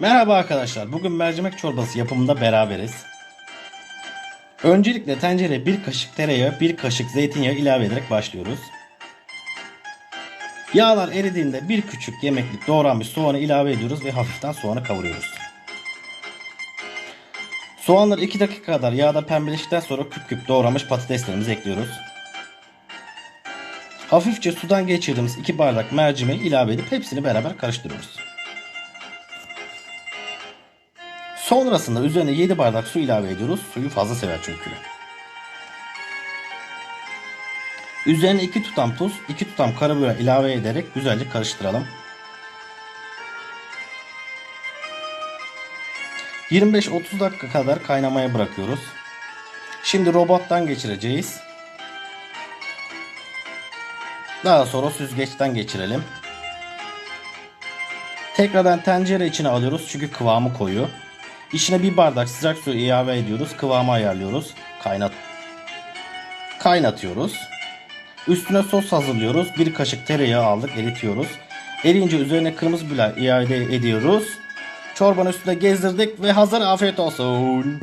Merhaba arkadaşlar. Bugün mercimek çorbası yapımında beraberiz. Öncelikle tencereye bir kaşık tereyağı, bir kaşık zeytinyağı ilave ederek başlıyoruz. Yağlar eridiğinde bir küçük yemeklik doğranmış soğanı ilave ediyoruz ve hafiften soğanı kavuruyoruz. Soğanları 2 dakika kadar yağda pembeleştikten sonra küp küp doğranmış patateslerimizi ekliyoruz. Hafifçe sudan geçirdiğimiz 2 bardak mercimeği ilave edip hepsini beraber karıştırıyoruz. Sonrasında üzerine 7 bardak su ilave ediyoruz. Suyu fazla sever çünkü. Üzerine 2 tutam tuz, 2 tutam karabiber ilave ederek güzelce karıştıralım. 25-30 dakika kadar kaynamaya bırakıyoruz. Şimdi robottan geçireceğiz. Daha sonra süzgeçten geçirelim. Tekrardan tencere içine alıyoruz çünkü kıvamı koyu. İçine bir bardak sıcak su ilave ediyoruz. Kıvamı ayarlıyoruz. Kaynat kaynatıyoruz. Üstüne sos hazırlıyoruz. Bir kaşık tereyağı aldık, eritiyoruz. Erince üzerine kırmızı biber ilave ediyoruz. Çorbanın üstüne gezdirdik ve hazır afiyet olsun.